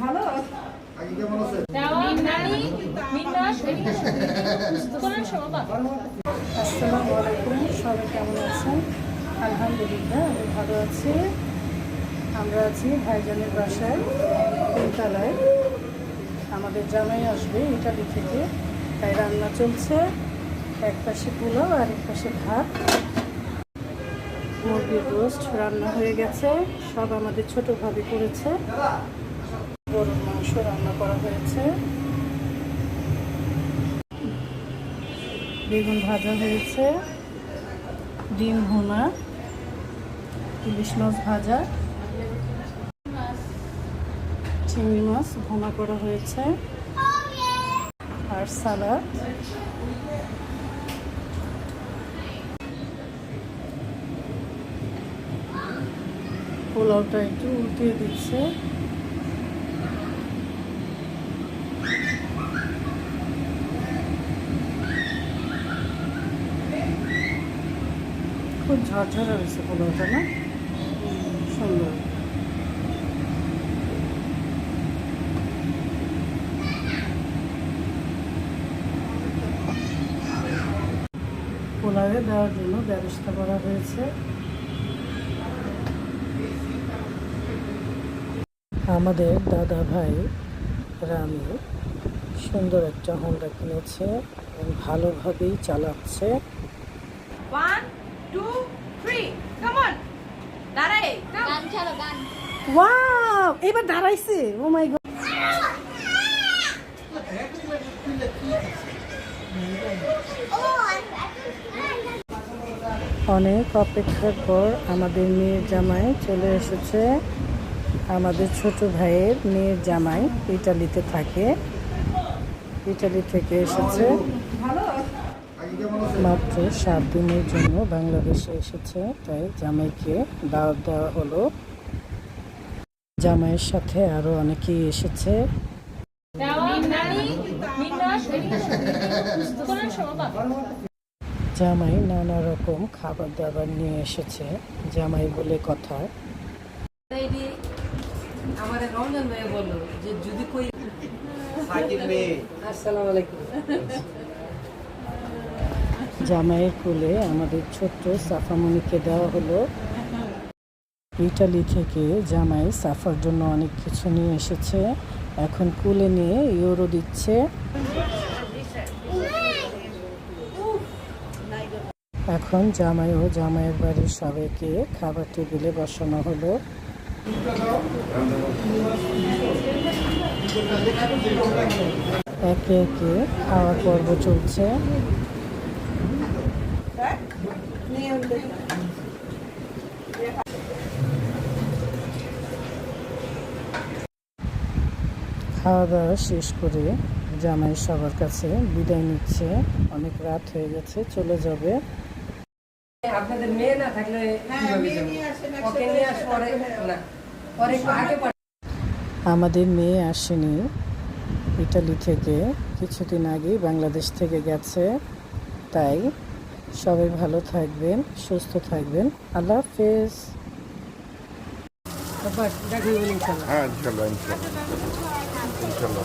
ভালো? আগে কেমন শোভা আসসালামু আলাইকুম সবাই কেমন আছেন? আলহামদুলিল্লাহ আমি ভালো আছি। আমরা আছি ভাইজানের বাসায়, তিনতলায়। আমাদের জামাই আসবে ইটালি থেকে, তাই রান্না চলছে। এক পাশে পোলাও আর এক পাশে ভাত। মুরগির রোস্ট রান্না হয়ে গেছে, সব আমাদের ছোট ভাবে করেছে। গরুর মাংস রান্না করা হয়েছে। বেগুন ভাজা হয়েছে, ডিম ভুনা, ইলিশ মাছ ভাজা। চিংড়ি মাছ ভুনা করা হয়েছে। আর সালাদ। পোলাওটা একটু উল্টিয়ে দিচ্ছে। খুব ঝরঝরে হয়েছে পোলাওটা, না? সুন্দর। পোলাওয়ে দেওয়ার জন্য ব্যবস্থা করা হয়েছে। আমাদের দাদা ভাই রামি সুন্দর একটা হোন্ডা কিনেছে এবং ভালোভাবেই চালাচ্ছে। দাঁড়াই গান গান। ওয়াও এবার দাঁড়াইছে। ও মাই অনেক অপেক্ষার পর আমাদের মেয়ের জামাই চলে এসেছে। আমাদের ছোট ভাইয়ের মেয়ের জামাই ইটালিতে থাকে। ইটালি থেকে এসেছে। মাত্র সাত দিনের জন্য বাংলাদেশে এসেছে, তাই জামাইকে দাওয়াত দেওয়া হলো। জামাইয়ের সাথে আরও অনেকেই এসেছে। জামাই নানা রকম খাবার দাবার নিয়ে এসেছে জামাই বলে কথা। আমাদের রমজান ভাই বলল যে যদি কই আসসালামু আলাইকুম। জামাইয়ের কোলে আমাদের ছোট্ট সাফামণিকে দেওয়া হলো। ইটালি থেকে জামাই সাফার জন্য অনেক কিছু নিয়ে এসেছে। এখন কুলে নিয়ে ইউরো দিচ্ছে। এখন জামাই ও জামাইয়ের বাড়ির সবাইকে খাবার টেবিলে বসানো হলো। একে একে খাওয়ার পর্ব চলছে। খাওয়া দাওয়া শেষ করে জামাই সবার কাছে বিদায় নিচ্ছে। অনেক রাত হয়ে গেছে, চলে যাবে। আপনাদের মেয়ে না থাকলে ওকে নিয়ে আস পরে না পরে আগে আমাদের মেয়ে আসেনি ইটালি থেকে। কিছুদিন আগে বাংলাদেশ থেকে গেছে তাই সবাই ভালো থাকবেন সুস্থ থাকবেন। আল্লাহ হাফেজ। হ্যাঁ ইনশাল্লাহ ইনশাল্লাহ। ইনশাল্লাহ।